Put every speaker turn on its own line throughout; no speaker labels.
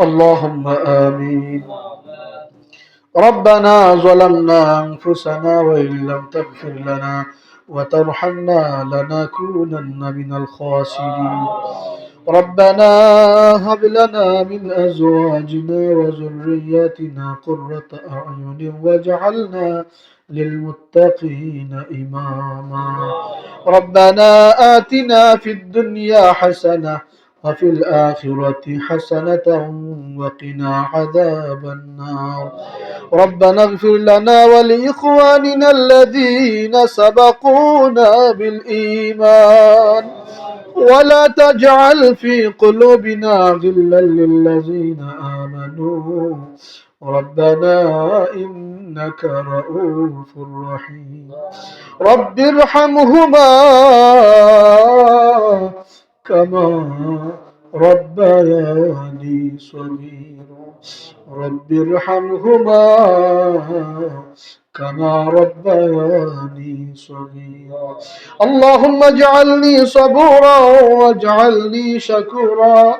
اللهم آمين. ربنا ظلمنا أنفسنا وإن لم تغفر لنا وترحمنا لنكونن من الخاسرين. ربنا هب لنا من أزواجنا وذرياتنا قرة أعين واجعلنا للمتقين إماما. ربنا آتنا في الدنيا حسنة وفي الآخرة حسنة وقنا عذاب النار. ربنا اغفر لنا ولإخواننا الذين سبقونا بالإيمان. ولا تجعل في قلوبنا غلا للذين آمنوا. ربنا إنك رؤوف رحيم. رب ارحمهما. كما ربياني صغيرا رب ارحمهما كما ربياني صغيرا اللهم اجعلني صبورا واجعلني شكورا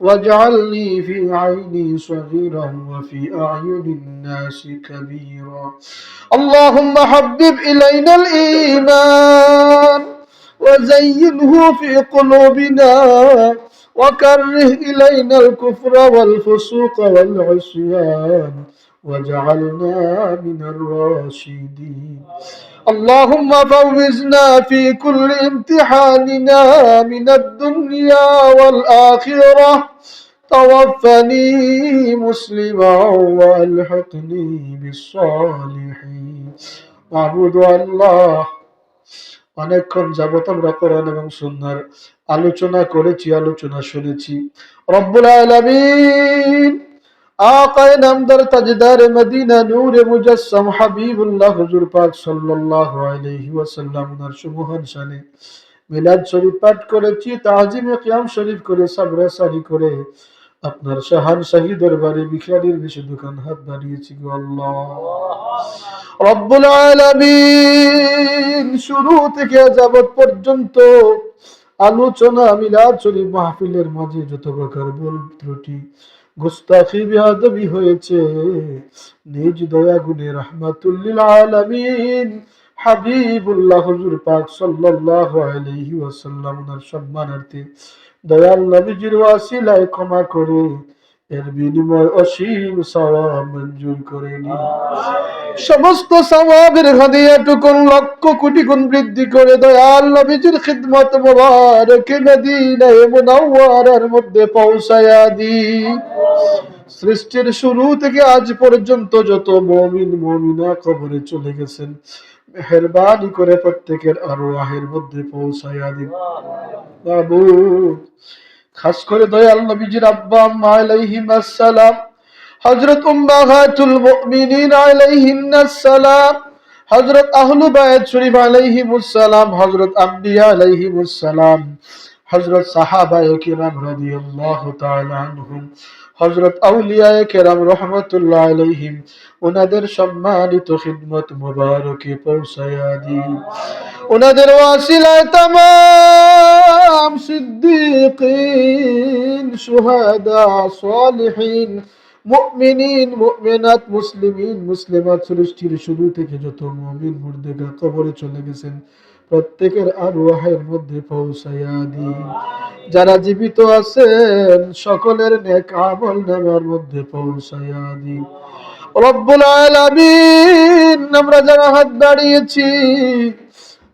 واجعلني في عيني صغيرا وفي أعين الناس كبيرا. اللهم حبب إلينا الإيمان. وزينه في قلوبنا وكره إلينا الكفر والفسوق والعصيان وجعلنا من الراشدين. اللهم فوزنا في كل امتحاننا من الدنيا والآخرة. توفني مسلما والحقني بالصالحين. معبود الله অনেকক্ষণ যাবত আমরা কোরআন এবং সুন্নার আলোচনা করেছি, আলোচনা শুনেছি। রব্বুল আলামিন আকায় নামদার তাজদার মদিনা নূর মুজাসসাম হাবিবুল্লাহ হুজুর পাক সাল্লাল্লাহু আলাইহি ওয়াসাল্লাম ওনার সুমহান শানে মিলাদ শরীফ পাঠ করেছি, তাজিমে কিয়াম শরীফ করে, সাবরা সারি করে আপনার শাহান শাহী দরবারে বিখারির বেশি দোকান হাত বাড়িয়েছি গো আল্লাহ। রব্বুল আলামিন শুরু থেকে যাবত পর্যন্ত আলোচনা, মিলাদ মাহফিলের মাঝে যত প্রকার ভুল ত্রুটি, গুস্তাখি বিহাদবি হয়েছে, নিজ দয়া গুণে রহমাতুল্লিল আলামিন হাবিবুল্লাহ হুজুর পাক সাল্লাল্লাহু আলাইহি ওয়াসাল্লাম ওনার সম্মানার্থে দয়াল নবীজির ওয়াসিলায় ক্ষমা করে, এর বিনিময় অসীম সওয়াব মঞ্জুর করে নিন। সমস্ত সওয়াবের হাদিয়াটুকুন লক্ষ কোটি গুণ বৃদ্ধি করে দয়াল নবীজির খিদমত মুবারকে মদিনায়ে মুনাওয়ারার মধ্যে পৌঁছায়া দি। সৃষ্টির শুরু থেকে আজ পর্যন্ত যত মমিন, মমিনা কবরে চলে গেছেন, মেহরবানি করে প্রত্যেকের আরওয়াহের মধ্যে পৌঁছায়া দিন। মাবুদ, খাস করে দয়াল নবীজির আব্বা আম্মা আলাইহিম আসসালাম হযরত উম্মাহাতুল মুমিনিন আলাইহিন্নাস সালাম, হযরত আহলু বায়াত শরীফ আলাইহিমুস সালাম, হযরত আম্বিয়া আলাইহিমুস সালাম, হযরত সাহাবায়ে কিরাম রাদিয়াল্লাহু তাআলা আনহুম, হযরত আউলিয়ায়ে কেরাম রহমতুল্লাহ আলাইহিম ওনাদের সম্মানিত খিদমত মুবারকে পৌঁছায়া দিন। ওনাদের ওয়াসিলায় তাম সিদ্দিকিন, সুহাদা, সালিহিন মুমিনিন, মুমিনাত, মুসলিমিন, মুসলিমাত সৃষ্টির শুরু থেকে যত মুমিন মুর্দেগা কবরে চলে গেছেন, প্রত্যেকের আরওয়াহের মধ্যে পৌঁছায়া দিন। যারা জীবিত আছেন, সকলের নেক আমল নামার মধ্যে পৌঁছায়া দিন। রব্বুল আলামিন, আমরা যারা হাত বাড়িয়েছি,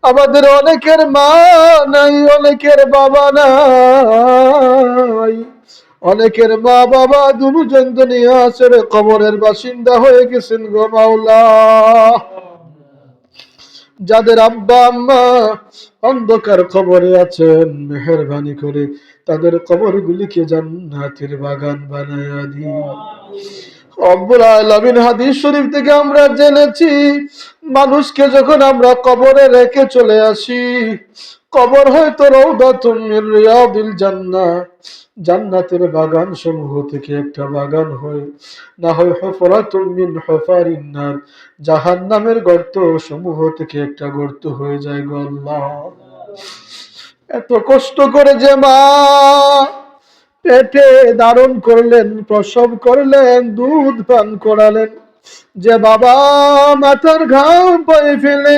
আমাদের অনেকের মা নাই, অনেকের বাবা নাই। অনেকের মা বাবা দুজন দুনিয়া ছেড়ে কবরের বাসিন্দা হয়ে গেছেন গো মাওলা। যাদের আব্বা আম্মা অন্ধকার কবরে আছেন, মেহরবানি করে তাদের কবরগুলিকে জান্নাতের বাগান বানায়া দিন। রব্বুল আলামিন হাদিস শরীফ থেকে আমরা জেনেছি, মানুষকে যখন আমরা কবরে রেখে চলে আসি, কবর হয়তো রৌদাতুম মিন রিয়াদিল জান্নাহ জান্নাতের বাগান সমূহ থেকে একটা বাগান হয়। না হয় হফরাতুম মিন হফারিন নার। জাহান্নামের গর্ত সমূহ থেকে একটা গর্ত হয়ে যায় গো আল্লাহ। এত কষ্ট করে যে মা পেটে দারণ করলেন, প্রসব করলেন, দুধ পান করালেন। যে বাবা মাথার ঘাম পায়ে ফেলে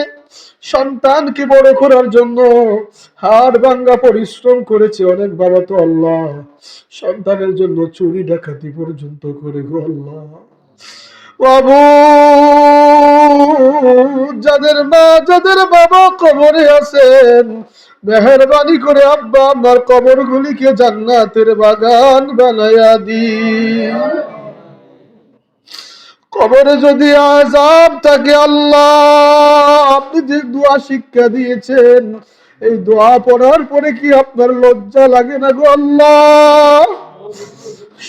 সন্তানকে বড় করার জন্য হাড় ভাঙ্গা পরিশ্রম করেছে অনেক বাবা তো আল্লাহ। সন্তানের জন্য চুরি ডাকাতি পর্যন্ত করে গো আল্লাহ। বাবু, যাদের মা, যাদের বাবা কবরে আছেন, মেহরবানি করে আব্বা আমার কবর গুলিকে জান্নাতের বাগান বানায়া দিন। কবরে যদি আজাব থাকে আল্লাহ, আপনি যে দোয়া শিক্ষা দিয়েছেন, এই দোয়া পড়ার পরে কি আপনার লজ্জা লাগে না গো আল্লাহ?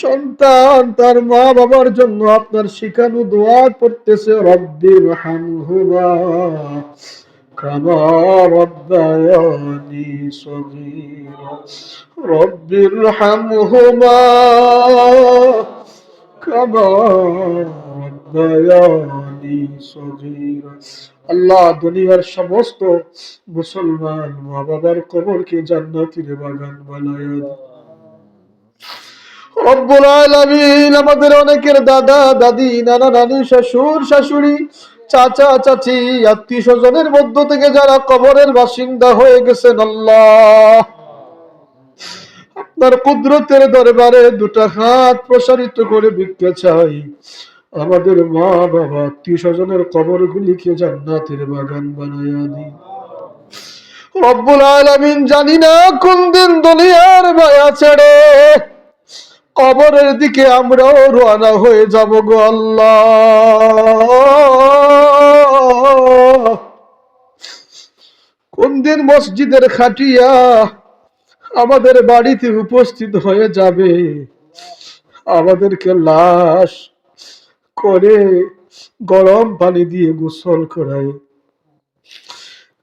সন্তান তার মা বাবার জন্য আপনার শিখানো দোয়া পড়তেছে রব্বির হামহুমা হামহুমা কামা রব্বায়ানি সগীরা আল্লাহ দুনিয়ার সমস্ত মুসলমান মা বাবার কবরকে জান্নাতের বাগান বানায় আমাদের অনেকের দাদা, দাদি, নানা, নানি, শ্বশুর, শাশুড়ি, চাচা, চাচি আত্মীয় স্বজনের মধ্য থেকে যারা কবরের বাসিন্দা হয়ে গেছেন আল্লাহ। আপনার কুদরতের দরবারে দুটা হাত প্রসারিত করে ভিক্ষা চাই। আমাদের মা বাবা আত্মীয় স্বজনের কবর গুলিকে জান্নাতের বাগান বানাইয়া দিন? রব্বুল আলামিন জানি না কোন দিন দুনিয়ার মায়া ছেড়ে কবরের দিকে আমরাও রওনা হয়ে যাব গো আল্লাহ। কোন দিন মসজিদের খাটিয়া আমাদের বাড়িতে উপস্থিত হয়ে যাবে? আমাদেরকে লাশ করে গরম পানি দিয়ে গোসল করায়।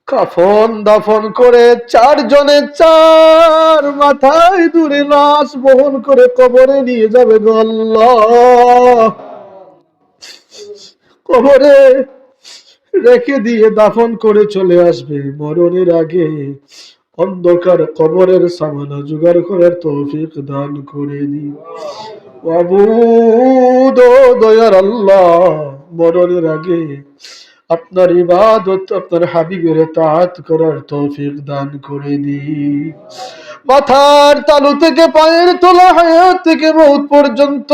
কাফন দাফন করে চারজনে চার মাথায় দূরে লাশ বহন করে কবরে নিয়ে যাবে গো আল্লাহ। কবরে রেখে দিয়ে দাফন করে চলে আসবে। মরণের আগে অন্ধকার কবরের সামানা জোগাড় করার তৌফিক দান করে দিন। আল্লাহ মরণের আগে আপনার ইবাদত, আপনার হাবিবের তাঁত করার তৌফিক দান করে দিন। মাথার তালু থেকে পায়ের তোলা হায়াত থেকে মৌত পর্যন্ত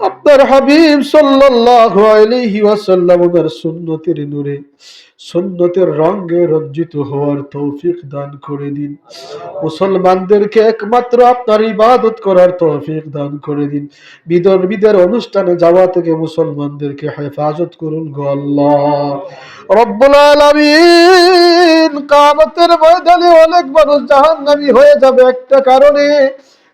আপনার হাবিব সাল্লাল্লাহু আলাইহি ওয়াসাল্লাম ওনার সুন্নতের নূরে, সুন্নতের রঙে রঞ্জিত হওয়ার তৌফিক দান করে দিন। মুসলমানদেরকে একমাত্র আপনার ইবাদত করার তৌফিক দান করে দিন। বিদর্মীদের অনুষ্ঠানে যাওয়া থেকে মুসলমানদেরকে হেফাজত করুন গো আল্লাহ। রব্বুল আলামিন কামতের ময়দানে অনেক মানুষ জাহান্নামী হয়ে যাবে একটা কারণে।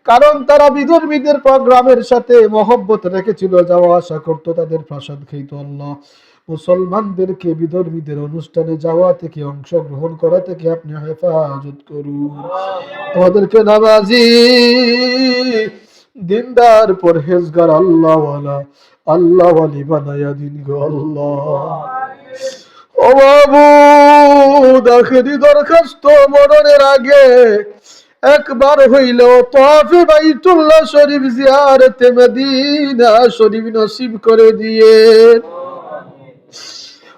কারণ তারা বিধর্মীদের প্রোগ্রামের সাথে মহব্বত রেখেছিল যাওয়া আসা করতো তাদের প্রসাদ খেত আল্লাহ। মুসলমানদেরকে বিধর্মীদের অনুষ্ঠানে যাওয়া থেকে, অংশগ্রহণ করা থেকে আপনি হেফাজত করুন। আমাদেরকে নামাজি, দিনদার, পরহেজগার, আল্লাহওয়ালা, আল্লাহওয়ালি বানায়া দিন গো আল্লাহ। ও বাবু দাখিলি দরখাস্ত মরণের আগে একবার হইল তফে বাইতুল্লাহ শরীফ জিয়ারতে মদিনা শরীফ নসিব করে দিয়ে।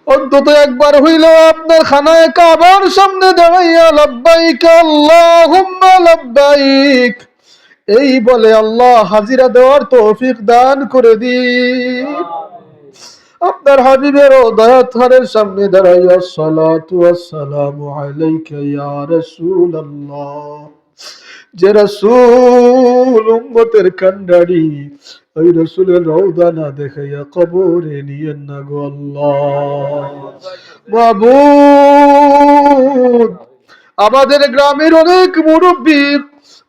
অন্তত একবার হইল আপনার খানায় কাবার সামনে দাঁড়াইয়া, লব্বাইক, আল্লাহুম্মা লব্বাইক। এই বলে আল্লাহ হাজিরা দেওয়ার তৌফিক দান করে দিন। আপনার হাবিবের ও দয়াথারের সামনে দাঁড়াইয়া, সালাতু আসসালামু আলাইকা ইয়া রাসূলুল্লাহ। যে রাসূল উম্মতের কান্ডারি, ওই রসুলের রৌদা না দেখাইয়া কবরে নিয়ে না গো মাবুদ, আমাদের গ্রামের অনেক মুরব্বী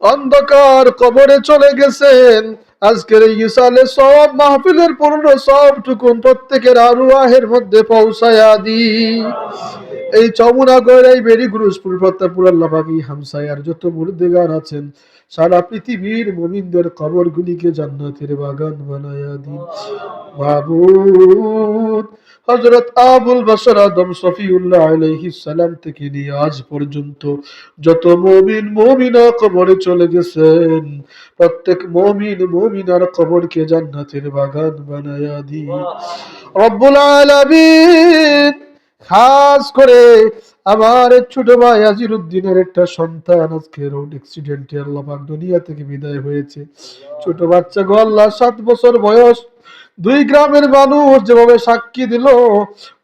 অন্ধকার কবরে চলে গেছেন। আজকের এই ইসালে সব মাহফিলের পূর্ণ সবটুকুন প্রত্যেকের আরুয়াহের মধ্যে পৌঁছায়া দি। এই চমুনা গড় এই বেরি গুরুজপুর প্রতাপুর আল্লাহ পাকি হামসায়ার যত মুর্দেগার আছেন, সারা পৃথিবীর মুমিনদের কবরগুলিকে জান্নাতের বাগান বানায়া দি মাহবুব হজরত আবুল বাসর আদম সফিউল্লাহ আলাইহিস সালাম থেকে নিয়ে আজ পর্যন্ত যত মমিন মমিনা কবরে চলে গেছেন প্রত্যেক মমিন মমিনার কবরকে জান্নাতের বাগান বানায়া দিন। রব্বুল আলামিন খাস করে আমার ছোট ভাই আজিরুদ্দিনের একটা সন্তান আজকে রোড অ্যাক্সিডেন্টে আল্লাহ পাক দুনিয়া থেকে বিদায় হয়েছে। ছোট বাচ্চা গো আল্লাহ সাত বছর বয়স। দুই গ্রামের মানুষ যেভাবে সাক্ষী দিল,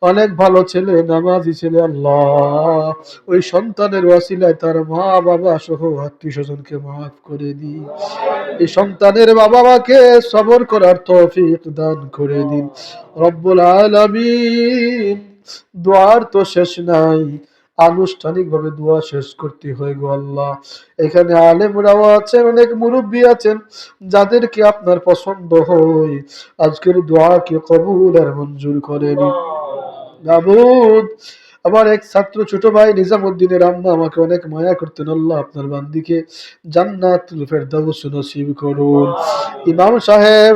অনেক ভালো ছেলে, নামাজি ছেলে আল্লাহ। ওই সন্তানের ওয়াসিলায় তার মা, বাবা সহ আত্মীয় স্বজনকে মাফ করে দি এই সন্তানের বাবা মাকে সবর করার তৌফিক দান করে দিন। রব্বুল আলামিন, দোয়ার তো শেষ নাই আনুষ্ঠানিকভাবে দোয়া শেষ করতে হয় গো আল্লাহ। এখানে আলেমরাও আছেন অনেক মুরব্বী আছেন যাদেরকে আপনার পছন্দ হয়। আজকের দোয়াকে কবুল আর মঞ্জুর করেন? মাবুদ আমার এক ছাত্র ছোট ভাই নিজামুদ্দিনের আম্মা আমাকে অনেক মায়া করতেন। আল্লাহ আপনার বান্দিকে জান্নাতুল ফেরদাউস নসিব করুন। ইমাম সাহেব,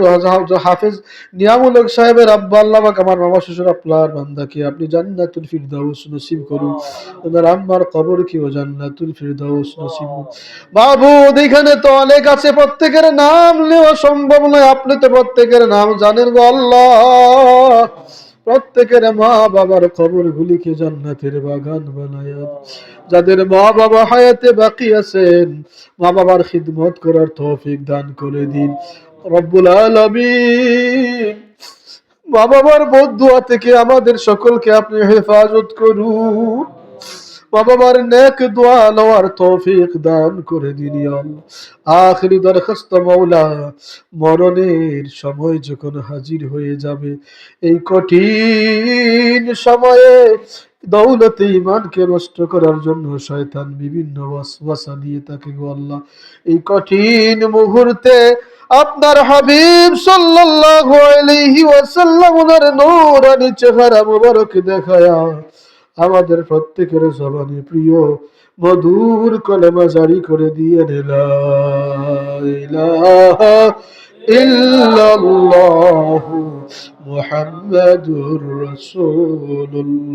হাফেজ নিয়ামুল হক সাহেবের আব্বা আল্লাহ আমার মামা শ্বশুর আপনার বান্দাকে আপনি জান্নাতুল ফিরদাউস নসিব করুন। ওনার আম্মার কবর কি ও জান্নাতুল ফিরদাউস নসিব মাহবুদ এখানে তো অনেক আছে, প্রত্যেকের নাম নেওয়া সম্ভব নয়। আপনি তো প্রত্যেকের নাম জানেন গো আল্লাহ। প্রত্যেকের মা বাবার খবর গুলিকে জান্নাতের বাগান বানায়। যাদের মা বাবা হায়াতে বাকি আছেন, মা বাবার খিদমত করার তৌফিক দান করে দিন। রব্বুল আলামিন, মা বাবার বদুয়া থেকে আমাদের সকলকে আপনি হেফাজত করুন। মা বাবার নেক দোয়া লওয়ার তৌফিক দান করে দিন আখরি দরখাস্ত মৌলা মরণের সময় যখন হাজির হয়ে যাবে, এই কঠিন সময়ে দৌলতে ইমানকে নষ্ট করার জন্য শয়তান বিভিন্ন ওয়াসওয়াসা দিয়ে তাকে গো এই কঠিন মুহূর্তে আপনার হাবিব সাল্লাল্লাহু আলাইহি ওয়াসাল্লাম ওনার নূরানি চেহারা মুবারক দেখায়া আমাদের প্রত্যেকের জবানে প্রিয় মধুর কলেমা জারি করে দিয়ে ইল্লাল্লাহু মুহাম্মাদুর সাল্লাল্লাহু